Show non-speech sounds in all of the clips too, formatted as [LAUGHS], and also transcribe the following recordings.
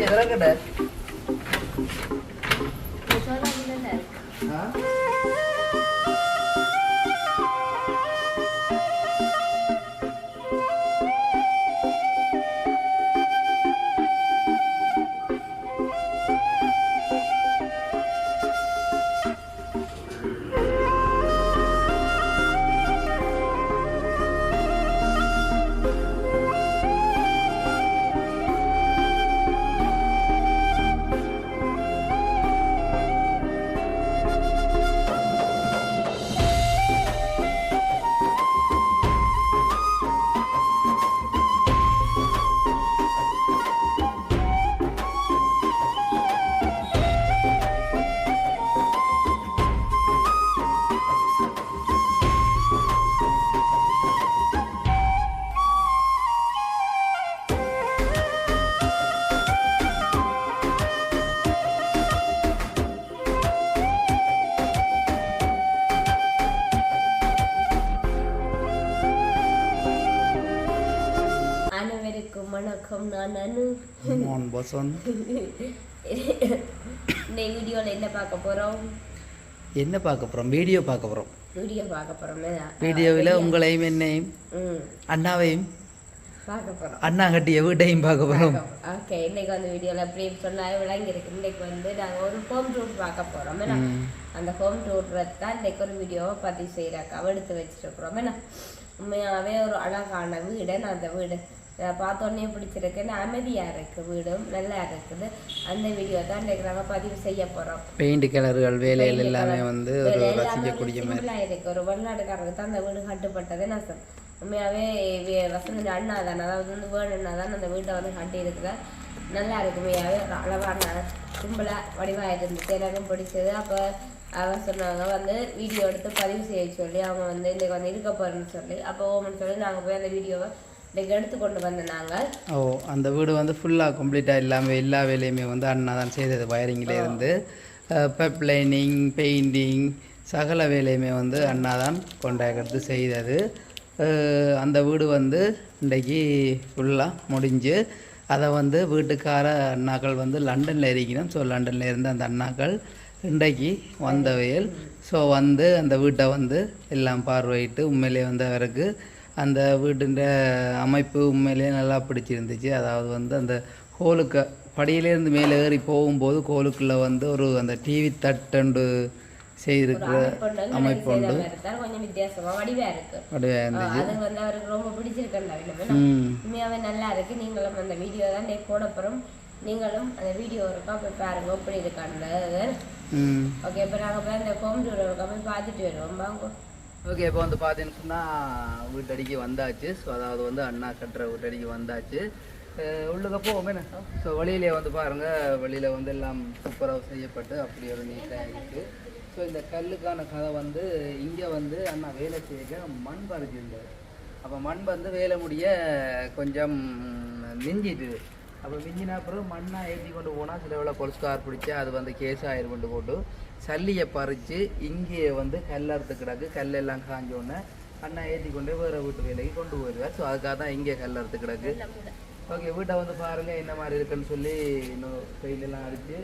நன்றி நான் அனு மோன் பசந்த் இந்த வீடியோவில் என்ன பார்க்க போகிறோம் என்ன பார்க்க போகிறோம் வீடியோ பார்க்க போகிறோம் வீடியோ பார்க்க போகிறோம் வீடியோவில் உங்களையும் என்னையும் அண்ணாவையும் பார்க்க போகிறோம் அண்ணா கட்டிய வீட்டையும் பார்க்க போகிறோம் ஓகே இன்னைக்கு வந்து வீடியோவில் எப்படி சொன்னாலே விளங்கியிருக்கு. இன்னைக்கு வந்து நாங்கள் ஒரு ஹோம் டூர் பார்க்க போகிறோம் அந்த ஹோம் டூரை தான் இன்னைக்கு ஒரு வீடியோவை பதிவு செய்கிறாக்கா எடுத்து வச்சிருக்கிறோம் என்ன உண்மையாகவே ஒரு அழகான வீடு நான் அந்த வீடு. பார்த்தோன்னே பிடிச்சிருக்கு. நான் அமைதியாக இருக்குது வீடும் நல்லா இருக்குது. அந்த வீடியோ தான் இன்னைக்கு நாங்கள் பதிவு செய்ய போகிறோம் பெயிண்ட் கலர்கள் வேலைகள் எல்லாமே வந்து ஒரு ரசிக்கக்கூடிய மாதிரி. இருக்கு. ஒரு வெளிநாட்டுக்காரருக்கு தான் அந்த வீடு கட்டுப்பட்டதே. நான் சொல் உண்மையாவே வே- வசந்த அண்ணா தான் அதாவது வந்து வேணும்னா தான் அந்த வீட்டை வந்து கட்டி இருக்கிற நல்லா இருக்கு உண்மையாவே. ஒரு அழகான சிம்பிளா வடிவா இருந்துச்சு எனக்கும் பிடிச்சது. அப்போ அவன் சொன்னாங்க வந்து வீடியோ எடுத்து பதிவு செய்ய சொல்லி அவங்க வந்து இன்னைக்கு வந்து இருக்க போறேன்னு சொல்லி. அப்போ ஓமன் சொல்லி நாங்கள் போய் அந்த வீடியோவை இன்னைக்கு எடுத்து கொண்டு நாங்கள் ஓ அந்த வீடு வந்து ஃபுல்லாக கம்ப்ளீட்டாக இல்லாமல் எல்லா வேலையுமே வந்து அண்ணா தான் செய்தது வயரிங்கில் இருந்து. பெப் லைனிங் பெயிண்டிங் சகல வேலையுமே வந்து அண்ணா தான் கொண்டாடுறது செய்தது. அந்த வீடு வந்து இன்றைக்கு ஃபுல்லாக முடிஞ்சு அதை வந்து வீட்டுக்கார அண்ணாக்கள் வந்து லண்டனில் இருக்கணும். ஸோ லண்டனில் இருந்து அந்த அண்ணாக்கள் இன்றைக்கு வந்தவையில். ஸோ வந்து அந்த வீட்டை வந்து எல்லாம் பார்வையிட்டு உண்மையிலே வந்து அவருக்கு அந்த வீட்டின் அமைப்பு உண்மையிலேயே நல்லா பிடிச்சிருந்துச்சு. அதாவது வந்து அந்த ஹோலுக்கு படியிலேருந்து மேலே ஏறி போகும்போது கோலுக்குள்ளே வந்து ஒரு அந்த டிவி தட்டண்டு செய்திருக்கிற அமைப்பு உண்டு கொஞ்சம் வித்தியாசமா வடிவா இருக்கு. இருந்துச்சு. அது வந்து அவருக்கு ரொம்ப பிடிச்சிருக்கேன் உண்மையாவே நல்லா இருக்கு. நீங்களும் அந்த வீடியோ தான் டே போட போறோம் நீங்களும் அந்த வீடியோ இருக்கா போய் பாருங்க. எப்படி இருக்கான்னு ம். ஓகே இப்போ நாங்கள் போய் அந்த ஹோம் டூர் இருக்கா போய் பார்த்துட்டு வருவோம். வாங்க. ஓகே இப்போ வந்து பார்த்தீங்கன்னு சொன்னால் வீட்டடிக்கு வந்தாச்சு. ஸோ அதாவது வந்து அண்ணா கட்டுற வீட்டடிக்கு வந்தாச்சு. அஹ் என்ன? ஸோ வெளியிலே வந்து பாருங்கள் வெளியில் வந்து எல்லாம் சூப்பராக செய்யப்பட்டு அப்படி ஒரு நீட்டாக இருக்குது ஸோ இந்த கல்லுக்கான கதை வந்து இங்கே வந்து அண்ணா வேலை செய்ய மண் பறிச்சிருந்தார் அப்போ மண் வந்து வேலை முடிய கொஞ்சம் மிஞ்சிட்டு அப்போ மிஞ்சினா அப்புறம் மண்ணாக ஏற்றி கொண்டு போனால் சில வேளை பொலிஸ்கார் பிடிச்சி அது வந்து கேஸ் ஆயிரம் கொண்டு போட்டு சல்லியை பறித்து இங்கே வந்து கல் அறுத்து கிடக்கு. கல்லெல்லாம் காஞ்ச உடனே அண்ணா ஏற்றி கொண்டு வேறு வீட்டு வேலைக்கு கொண்டு போயிடுவார் ஸோ அதுக்காக தான் இங்கே கல் அறுத்து கிடக்கு ஓகே வீட்டை வந்து பாருங்கள் என்ன மாதிரி இருக்குன்னு சொல்லி இன்னும் பெயிண்ட் எல்லாம் அடித்து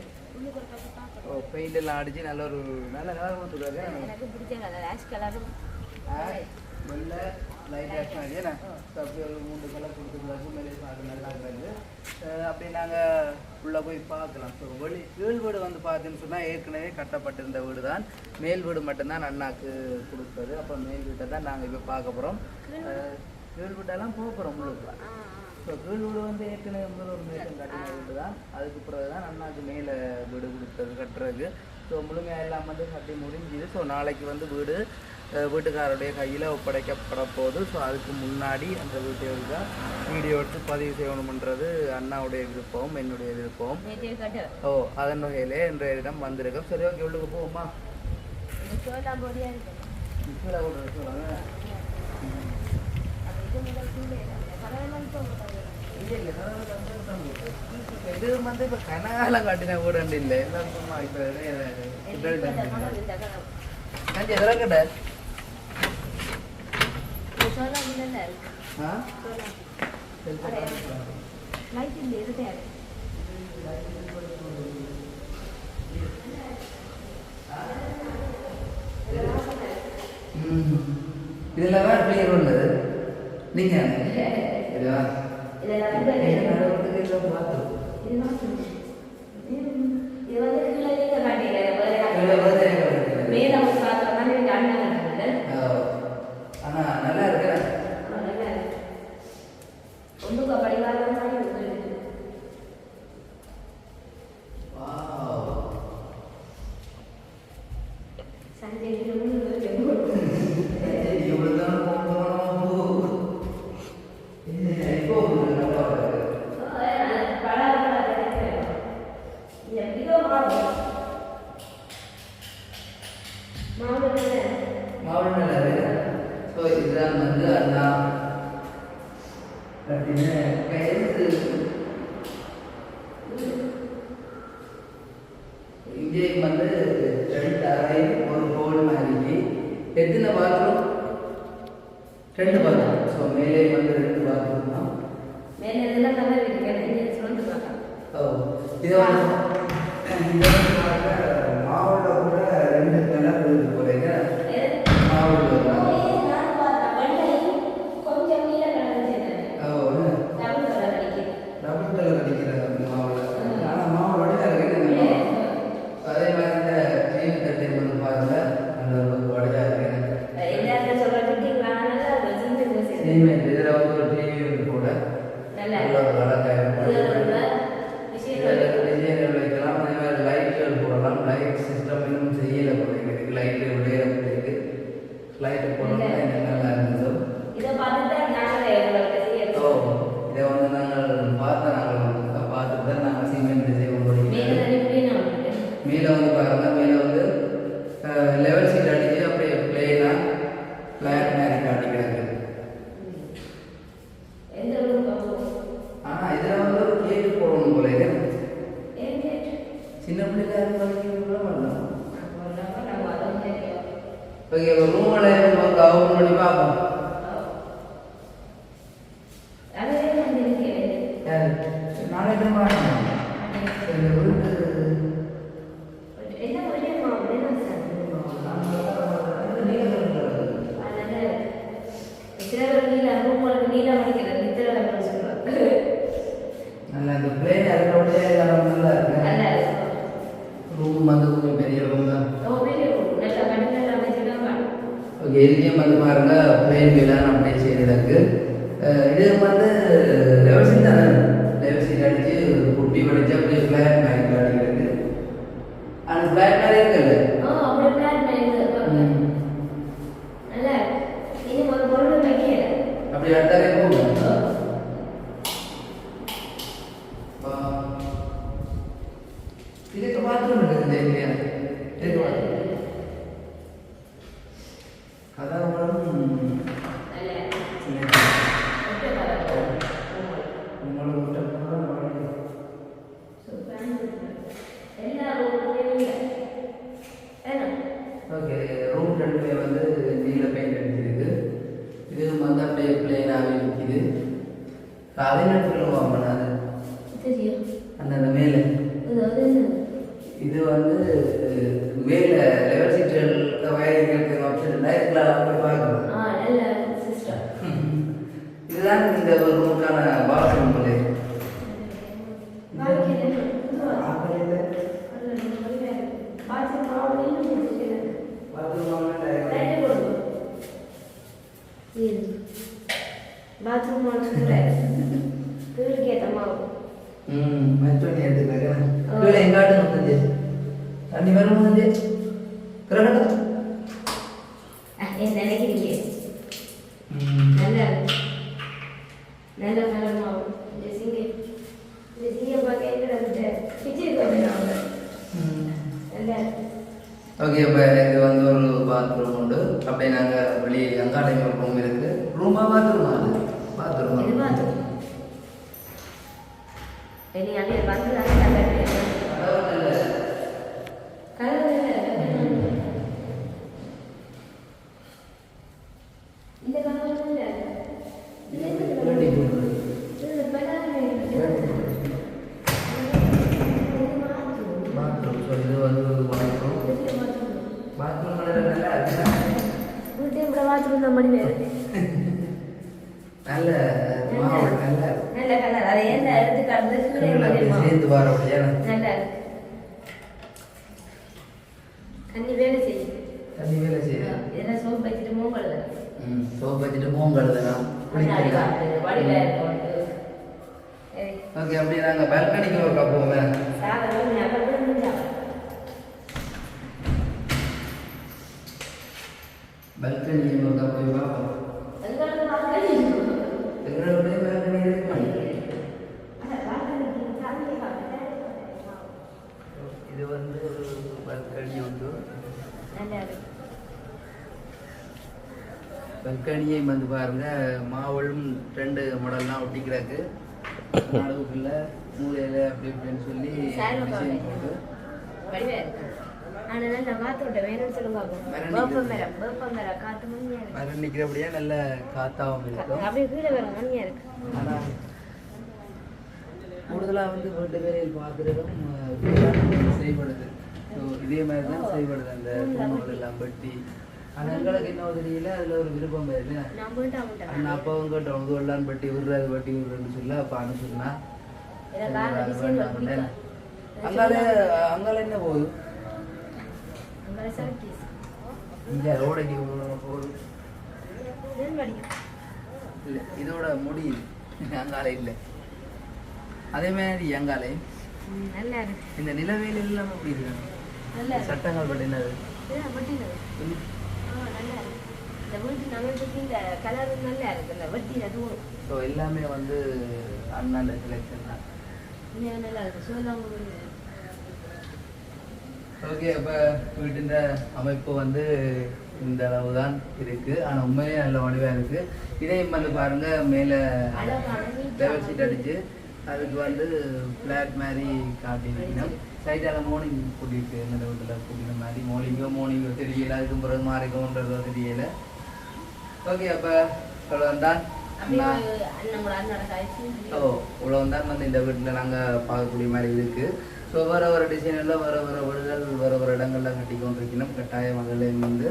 ஓ பெயிண்ட் எல்லாம் அடித்து நல்ல ஒரு நல்ல கலர் கொடுத்துருக்காரு. எனக்கு பிடிச்ச கலர் ஆஷ் கலரும் லைட் ஏன்னா ஒரு கலர் கொடுத்துருக்காரு மேலே பார்க்க நல்லா இருக்காது. அஹ் அப்படி நாங்கள் உள்ளே போய் பார்க்கலாம். ஸோ வெளி கீழ் வீடு வந்து பார்த்தீங்கன்னு சொன்னால் ஏற்கனவே கட்டப்பட்டிருந்த வீடு தான் மேல் வீடு மட்டும்தான் அண்ணாக்கு கொடுத்தது. அப்போ மேல் வீட்டை தான் நாங்கள் இப்போ பார்க்க போகிறோம் கீழ் வீட்டெல்லாம் போக போகிறோம் உங்களுக்கு ஸோ கீழ் வீடு வந்து ஏற்கனவே ஒரு மேலும் கட்டின வீடு தான் அதுக்கு பிறகு தான் அண்ணாக்கு மேலே வீடு கொடுத்தது கட்டுறதுக்கு. ஸோ முழுமையாக எல்லாம் வந்து கட்டி முடிஞ்சுது. ஸோ நாளைக்கு வந்து வீடு வீட்டுக்காரருடைய கையில் ஒப்படைக்கப்பட போகுது. ஸோ அதுக்கு முன்னாடி அந்த வீட்டை தான் வீடியோ எடுத்து பதிவு செய்யணும்ன்றது அண்ணாவுடைய விருப்பம் என்னுடைய விருப்பம் ஓ அதன் வகையிலே இன்றைய இடம் வந்திருக்கோம் சரி ஓகே உள்ளுக்கு இப்போ இல்ல, இல்ல, இது வந்து இப்ப கனகாலம் காட்டின ஊடண்டு இல்ல எல்லாம் சும்மா இதெல்லாம் பிள்ளைங்க நீங்க இதுவா El alambra de los gatos. எத்தனை பாத்ரூம் ரெண்டு பாத்ரூம் ஸோ மேலே வந்து ரெண்டு பாத்ரூம் தான் மேலே இதெல்லாம் நல்லா இருக்கு. ஓ இதை வந்து இப்போ ஒரு ரூமில் ஒரு கவுன் பார்ப்போம் பாத்ரூம் வீட்டுக்கு ஏத்தமா ம் மச்சோனி எடுத்துக்கலாம் இவ்வளோ எங்காட்டும் வந்து தண்ணி வரும் வந்து? கிரகணம் ம் சோப் வச்சுட்டு போங்க எழுதலாம் குளிக்கலாம் ஓகே அப்படியே நாங்கள் பால்கனிக்கு ஒரு கப் போவோமே. சாதம் ஞாபகம் முடிஞ்சா பால்கனி ஒரு கப் போய் பார்ப்போம் அதுக்காக பால்கனி எங்களுடைய பால்கனி இருக்கு இது வந்து ஒரு பால்கனி உண்டு பால்கனியை வந்து பாருங்க. மாவளும் ரெண்டு மாடல்லாம் ஒட்டிக்கிறாக்கு நடுவுக்குள்ள மூலையில அப்படி இப்படின்னு சொல்லி டிசைன் போட்டு. நல்ல காத்தாவும் இருக்கும். ஆனா கூடுதலாக வந்து வீட்டு வேலையில் பார்க்குறதும் செய்யப்படுது ஸோ இதே மாதிரி தான் செய்யப்படுது அந்த தூண்கள் எல்லாம் வெட்டி ஆனால் எங்களுக்கு என்ன தெரியல அதில் ஒரு விருப்பம் அண்ணா அப்பாவும் கேட்டோம் இது எல்லாம் வெட்டி விடுறது வெட்டி விடுறேன்னு சொல்ல அப்பா அனுப்பிச்சுனா அங்கால அங்கால என்ன போகுது? இங்கே ரோடைக்கு போகுது இல்லை இதோட முடியுது அங்கால இல்லை. அதே மாதிரி அங்காலே இந்த நிலவேல எல்லாம் அப்படி இருக்காங்க சட்டங்கள் பட்டினது இதான் வெட்டினது. ஆ, நல்லா இருக்கு. இந்த வீட்டு இந்த நல்லா இருக்கு இந்த ஸோ எல்லாமே வந்து அண்ணாண்ட செலெக்ஷன் தான். நல்லா இருக்கு. ஓகே அப்போ வீட்டின் அமைப்பு வந்து இந்த அளவு தான் இருக்கு. ஆனால் உண்மையிலேயே நல்ல வடிவாக இருக்கு. இதையும் வந்து பாருங்க மேலே லெவல் ஷீட் அடிச்சு அதுக்கு வந்து ஃப்ளாட் மாதிரி காட்டி வைக்கணும் சைட்டால மோர்னிங் கூட்டிட்டு இந்த வீட்டில் கூட்டின மாதிரி. மோர்னிங்கோ மோர்னிங்கோ தெரியல. அதுக்கு பிறகு மாறிக்கோன்றதோ தெரியல. ஓகே அப்போ இவ்வளோதான் ஓ இவ்வளோதான் வந்து இந்த வீட்டில் நாங்கள் பார்க்கக்கூடிய மாதிரி இருக்குது ஸோ வர வர டிசைனில் வர வர வீடுகள் வர வர இடங்கள்ல கட்டி கொண்டிருக்கணும் கட்டாயம் அதில் வந்து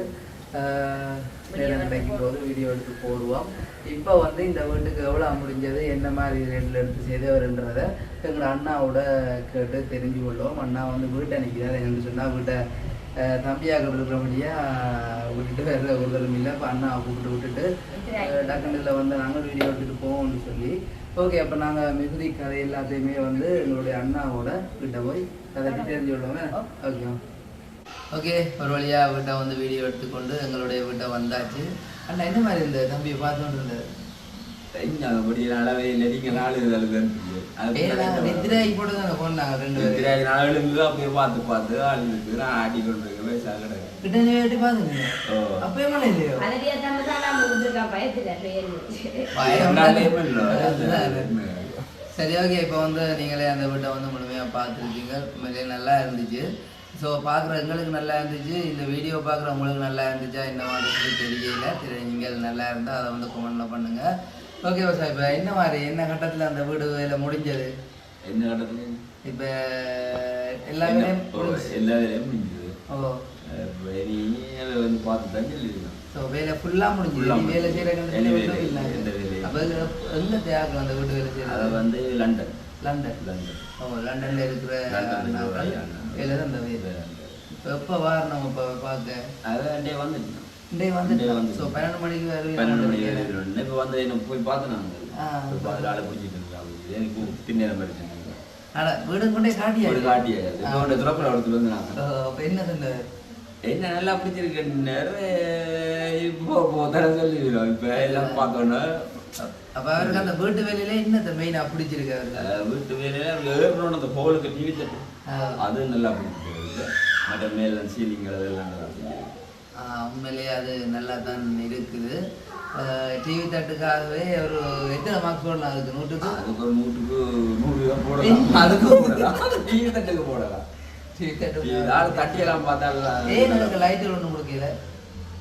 நேரம் கிடைக்கும் போது வீடியோ எடுத்து போடுவோம் இப்போ வந்து இந்த வீட்டுக்கு எவ்வளோ முடிஞ்சது என்ன மாதிரி ரேட்டில் எடுத்து செய்தவர்ன்றதை எங்களை அண்ணாவோட கேட்டு தெரிஞ்சு கொள்வோம் அண்ணா வந்து வீட்டை நிற்கிறார் என்று சொன்னால் வீட்டை தம்பியாக இருக்கிறபடியா விட்டுட்டு வேறு ஒருத்தரும் இல்லை இப்போ அண்ணா கூப்பிட்டு விட்டுட்டு டக்குனில் வந்து நாங்கள் வீடியோ எடுத்துட்டு போவோம்னு சொல்லி. ஓகே அப்போ நாங்கள் மிகுதி கதை எல்லாத்தையுமே வந்து எங்களுடைய அண்ணாவோட கிட்ட போய் கதை தெரிஞ்சு விடுவோமே. ஓகே ஓகே ஒரு வழியா வீட்டை வந்து வீடியோ எடுத்துக்கொண்டு எங்களுடைய வீட்டை வந்தாச்சு. அண்ணா என்ன மாதிரி இந்த தம்பியை பார்த்துட்டு இருந்தது அப்படியே அளவே இல்லை. நீங்க நாலு போட்டு தான் போனாங்க ரெண்டு பேரும் நாலு அப்படியே பார்த்து பார்த்து இருக்கு. நான் ஆட்டி கொண்டு இருக்கேன். வயசா கிடக்கு கிட்ட வேட்டி. அப்பயே மழை இல்லையோ. சரி ஓகே இப்போ வந்து நீங்களே அந்த வீட்டை வந்து முழுமையாக பார்த்துருக்கீங்க. உண்மையிலேயே நல்லா இருந்துச்சு. ஸோ பார்க்குற எங்களுக்கு நல்லா இருந்துச்சு. இந்த வீடியோ பார்க்குற உங்களுக்கு நல்லா இருந்துச்சா? என்ன மாதிரி தெரியல. சரி நீங்கள் நல்லா இருந்தால் அதை வந்து கமெண்ட்ல பண்ணுங்கள் ஓகே சார் இப்போ என்ன மாதிரி என்ன கட்டத்தில் அந்த வீடு வேலை முடிஞ்சது? என்ன கடத்துல இப்போ எல்லாமே ஓ, எல்லா வேலையும் முடிஞ்சது. ஓ. அதை வந்து பார்த்து தான் சொல்லிருக்கேன் ஸோ வேலை ஃபுல்லாக முடிஞ்சது. இனி வேலை செய்கிற இனி வேலை, இல்லை. அப்போ எங்கே தேவை அந்த வீடு வேலை அதை செய்யறது வந்து லண்டன் லண்டன் லண்டன் ஓ லண்டன்ல இருக்கிற. வேலை தான் இந்த வேலை. இப்போ எப்போ வாரம் நம்ம இப்போ பார்க்க? அதான் டே வந்துட்டோம் இன்றைய வந்து. ஸோ பன்னெண்டு மணிக்கு பன்னெண்டு மணி வருவீங்க வரைக்கும் இப்போ வந்து என்ன போய் பார்த்து நாங்கள் பார்த்து ஆளை பிடிச்சிட்டு இருக்காங்க எனக்கு பின்னேரம் பிரச்சனை ஆனால் வீடு கொண்டே காட்டியா? காட்டியாது இப்போ உடைய துறப்பில் எடுத்துட்டு வந்து நாங்கள் அப்போ என்ன சொன்னார் என்ன நல்லா பிடிச்சிருக்கேன்னாரு இப்போ போ தர சொல்லிடுறோம். இப்போ எல்லாம் பார்த்தோன்னா. அப்போ அவருக்கு அந்த வீட்டு வேலையில என்னத்தை மெயினாக பிடிச்சிருக்காரு அஹ், வீட்டு வேலையில அப்படி ஏறணும் அந்த போலுக்கு டிவி. அது நல்லா பிடிச்சிருக்கு. மற்ற மேல சீலிங் அதெல்லாம் நல்லா பிடிச்சிருக்கு. உண்மையிலேயே அது நல்லா தான் இருக்குது டிவி தட்டுக்காகவே ஒரு எத்தனை மார்க்ஸ் போடலாம் அதுக்கு? நூற்றுக்கு? அதுக்கு ஒரு நூற்றுக்கு நூறு போடலாம். [LAUGHS] அதுக்கு போடலாம். டிவி தட்டுக்கு போடலாம். டிவி தட்டு ஆள் தட்டியெல்லாம் பார்த்தா ஏன் எனக்கு லைட்டு ஒன்றும் கொடுக்கல?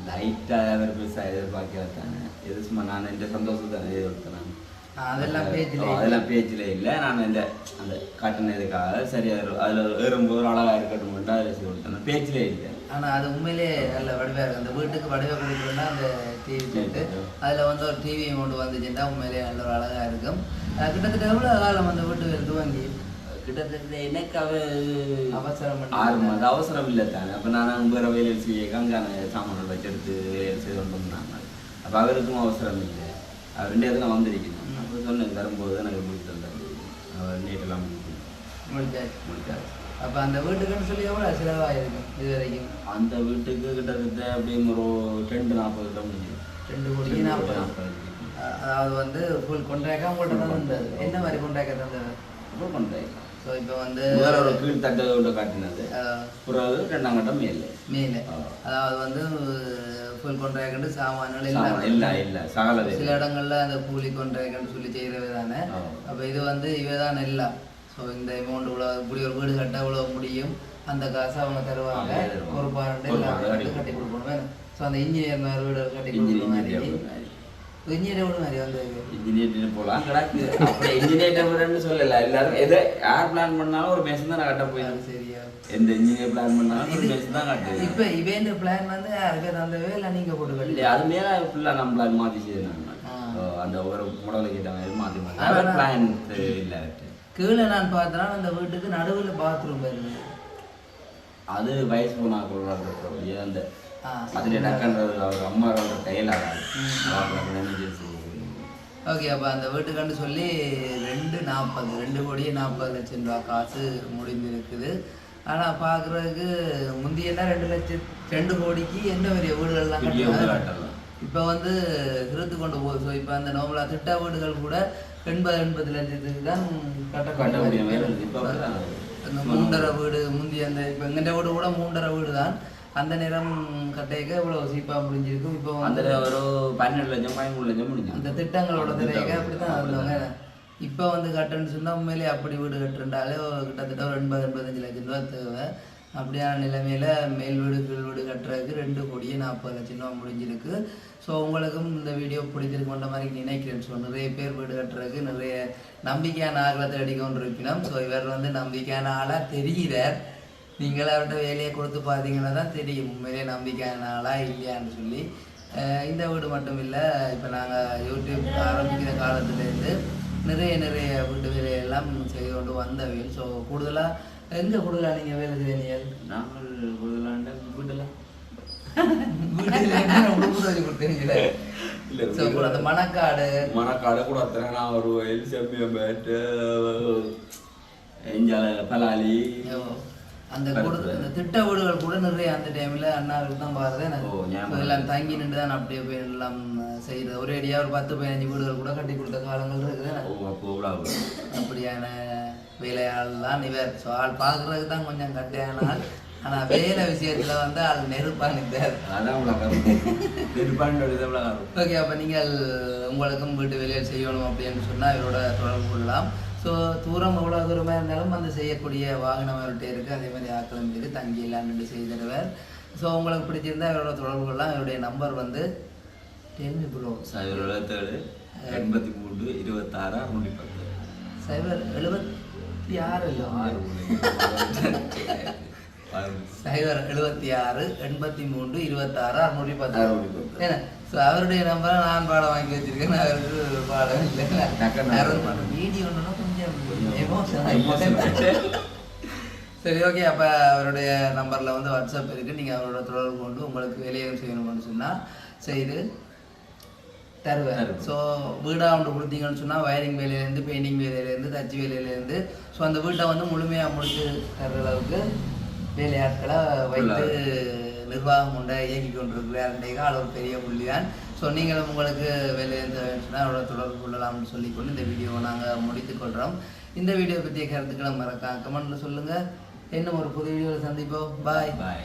லைட்டாக அவர் பெருசாக எதிர்பார்க்கல தானே. எது சும்மா நான் இந்த சந்தோஷத்தை எதிர்பார்த்தேன் நான் அதெல்லாம் பேஜ்ல அதெல்லாம் பேச்சில் இல்லை. நான் இந்த அந்த காட்டினதுக்காக சரி அதில் அதில் ஏறும்போது அழகாக இருக்கட்டும் அதில் செய்து கொடுத்தேன். பேச்சிலே இல்லை. ஆனா அது உண்மையிலே நல்ல வடிவா இருக்கு. அந்த வீட்டுக்கு வடிவா கொடுக்கணும்னா அந்த டிவி செட்டு அதுல வந்து ஒரு டிவி கொண்டு வந்துச்சுன்னா உண்மையிலே நல்ல ஒரு அழகா இருக்கும். கிட்டத்தட்ட எவ்வளவு காலம் அந்த வீட்டு வேலை துவங்கி கிட்டத்தட்ட எனக்கு அவ அவசரம் ஆறு மாதம் அவசரம் இல்லை தானே. அப்போ நான் வேறு வேலையில் செய்ய கங்கான சாமான்கள் வச்செடுத்து வேலையில் செய்து கொண்டு வந்தாங்க அப்போ அவருக்கும் அவசரம் இல்லை. அவர் ரெண்டு இடத்துல வந்திருக்கணும். அப்போ சொன்னேன் வரும்போது எனக்கு முடிச்சு தந்தார். அவர் நேற்றெல்லாம் முடிச்சாச்சு. முடிச்சார் அப்ப அந்த வீட்டுக்குன்னு சொல்லி எவ்வளவு செலவாயிருக்கும் இது வரைக்கும் அந்த வீட்டுக்கு கிட்டத்தட்ட அப்படியே ஒரு ரெண்டு நாற்பது முடிஞ்சு ரெண்டு கோடி நாற்பது. அதாவது வந்து ஃபுல் கொண்டாக்கா உங்கள்கிட்ட தான் இருந்தது என்ன மாதிரி கொண்டாக்க தந்தது? ஸோ இப்போ வந்து வேற ஒரு கீழ் காட்டினது. பிறகு ரெண்டாம் கட்டம் மேலே. அதாவது வந்து ஃபுல் கொண்டாக்கண்டு சாமான்கள் சாமான் எல்லாம் இல்லை இல்லை சகல சில இடங்கள்ல அந்த கூலி கொண்டாக்கன்னு சொல்லி செய்கிறவே தானே. அப்போ இது வந்து இவே தான் எல்லாம். ஸோ இந்த அமௌண்ட் இவ்வளோ இப்படி ஒரு வீடு கட்ட இவ்வளோ முடியும். அந்த காசை அவங்க தருவாங்க. ஒரு எல்லாம் பாருண்டு கட்டி கட்டி கட்டி கொடுக்கணும். ஸோ அந்த இன்ஜினியர் மாதிரி வீடு கட்டி கொடுக்கணும் மாதிரி. இன்ஜினியர் போகலாம் கிடக்கு. அப்படி இன்ஜினியர் சொல்லல. எல்லாரும் எதை யார் பிளான் பண்ணாலும் ஒரு மேசன் தான் கட்ட போய் அது சரியா. எந்த இன்ஜினியர் பிளான் பண்ணாலும் ஒரு மேசன் தான் கட்டுவேன் இப்போ இவேந்த பிளான் வந்து யாருக்கு தந்தவே இல்லை நீங்கள் போட்டு கட்டி இல்ல அது மேல ஃபுல்லா நம்ம பிளான் மாத்தி செய்யணும் ஆ. அந்த ஒரு மாடலை கேட்ட மாதிரி அவர் பிளான் இல்ல. கீழே நான் பார்த்தேன்னா அந்த வீட்டுக்கு நடுவில் பாத்ரூம் இருந்தது அது வயசு போனாக்கள் அந்த ஆ அதுல டக்குன்றது அவர் அம்மா கையில் ஓகே அப்போ அந்த வீட்டுக்காண்டு சொல்லி ரெண்டு நாற்பது ரெண்டு கோடியே நாற்பது லட்சம் ரூபா காசு முடிந்திருக்குது ஆனால் பார்க்குறதுக்கு முந்தியெல்லாம் ரெண்டு லட்சம் ரெண்டு கோடிக்கு என்ன பெரிய வீடுகள்லாம். இப்போ வந்து திருத்து கொண்டு போகுது ஸோ இப்போ அந்த நோமலா திட்ட வீடுகள் கூட எண்பது எண்பது லட்சத்துக்கு தான் கட்ட. அந்த மூன்றரை வீடு முந்தி அந்த இப்போ எங்கள்ட வீடு கூட மூன்றரை வீடு தான் அந்த நேரம் கட்டையக்க இவ்வளோ சீப்பாக முடிஞ்சிருக்கும்? இப்போ அந்த ஒரு பன்னெண்டு லட்சம் பதிமூணு லட்சம் முடிஞ்சு அந்த திட்டங்களோட திரையக அப்படித்தான் அப்படிதான். இருந்தவங்க இப்போ வந்து கட்டுன்னு சொன்னா உண்மையிலே அப்படி வீடு கட்டுறாலே கிட்டத்தட்ட ஒரு எண்பது எண்பத்தஞ்சு லட்சம் ரூபா தேவை. அப்படியான நிலைமையில் மேல் வீடு கீழ் வீடு கட்டுறதுக்கு ரெண்டு கோடியே நாற்பது லட்சம் ரூபா முடிஞ்சிருக்கு. ஸோ உங்களுக்கும் இந்த வீடியோ பிடிச்சிருக்குன்ற மாதிரி நினைக்கிறேன். ஸோ நிறைய பேர் வீடு கட்டுறதுக்கு நிறைய நம்பிக்கையான ஆகலத்தை அடிக்கொண்டு கொண்டு இருக்கணும் ஸோ இவர் வந்து நம்பிக்கையான ஆளாக தெரிகிறார் நீங்கள் அவர்கிட்ட வேலையை கொடுத்து பார்த்தீங்கன்னா தான் தெரியும். உண்மையிலே நம்பிக்கையான ஆளாக இல்லையான்னு சொல்லி. இந்த வீடு மட்டும் இல்லை இப்போ நாங்கள் யூடியூப் ஆரம்பிக்கிற காலத்துலேருந்து நிறைய நிறைய வீட்டு வேலையெல்லாம் செய்து கொண்டு வந்தவையும் ஸோ கூடுதலாக எங்கே கூடுதலாக நீங்கள் வேலை செய்வீங்க நாங்கள் முதலாண்ட வீட்டுல? [LAUGHS] மணக்காடு. மணக்காடு கூட நான் ஒரு வயல் செம்மியம் பேட்டு எஞ்சால பலாலி. அந்த அந்த திட்ட வீடுகள் கூட நிறைய அந்த டைமில் அண்ணாவுக்கு தான் So, எல்லாம் தங்கி நின்று தான் அப்படியே போய் எல்லாம் செய்யுது ஒரே அடியாக ஒரு பத்து பதினஞ்சு வீடுகள் கூட கட்டி கொடுத்த காலங்கள் இருக்குது. அப்படியான வேலையாள்லாம் இவர். ஸோ ஆள் பார்க்குறதுக்கு தான் கொஞ்சம் கட்டையான ஆள் ஆனால் வேலை விஷயத்தில் வந்து ஆள் நெருப்பாக உலகம் ஓகே அப்போ நீங்கள் உங்களுக்கும் வீட்டு வேலையில் செய்யணும் அப்படின்னு சொன்னால் இவரோட தொடர்பு கொள்ளலாம். ஸோ தூரம் எவ்வளோ தூரமாக இருந்தாலும் அந்த செய்யக்கூடிய வாகனம் அவர்கிட்ட இருக்குது அதே மாதிரி ஆக்களும் இருக்குது தங்கி நின்று செய்து தருவார் ஸோ உங்களுக்கு பிடிச்சிருந்தா இவரோட தொடர்பு கொள்ளலாம். இவருடைய நம்பர் வந்து டென் ப்ரோ சைபர் எழுபத்தேழு எண்பத்தி மூணு இருபத்தாறு பத்து. சைபர் எழுபத்தி சைபர் எழுபத்தி ஆறு எண்பத்தி மூன்று இருபத்தாறு அறுநூற்றி பத்து. ஏன்னா ஸோ அவருடைய நம்பரை நான் பாடம் வாங்கி வச்சிருக்கேன். அவருக்கு பாடம் இல்லை. வீடியோ கொஞ்சம். சரி ஓகே அப்போ அவருடைய நம்பரில் வந்து வாட்ஸ்அப் இருக்குது நீங்கள் அவரோட தொடர்பு கொண்டு உங்களுக்கு வேலையை செய்யணும்னு சொன்னால் செய்து தருவேன். ஸோ வீடாக ஒன்று கொடுத்தீங்கன்னு சொன்னால் வயரிங் வேலையிலேருந்து பெயிண்டிங் வேலையிலேருந்து தச்சு வேலையிலேருந்து. ஸோ அந்த வீட்டை வந்து முழுமையாக முடிச்சு தர்ற அளவுக்கு வேலையாட்களை வைத்து நிர்வாகம் உண்டை இயக்கி கொண்டிருக்கிறார் ஆள் ஒரு பெரிய புள்ளிதான். ஸோ நீங்களும் உங்களுக்கு வேலை சொன்னால் அவரோட தொடர்பு கொள்ளலாம்னு சொல்லிக்கொண்டு இந்த வீடியோவை நாங்கள் முடித்துக் கொள்கிறோம் இந்த வீடியோ பற்றிய கருத்துக்களை மறக்காம கமெண்ட்டில் சொல்லுங்கள் இன்னும் ஒரு புது வீடியோவில் சந்திப்போம். பாய் Bye.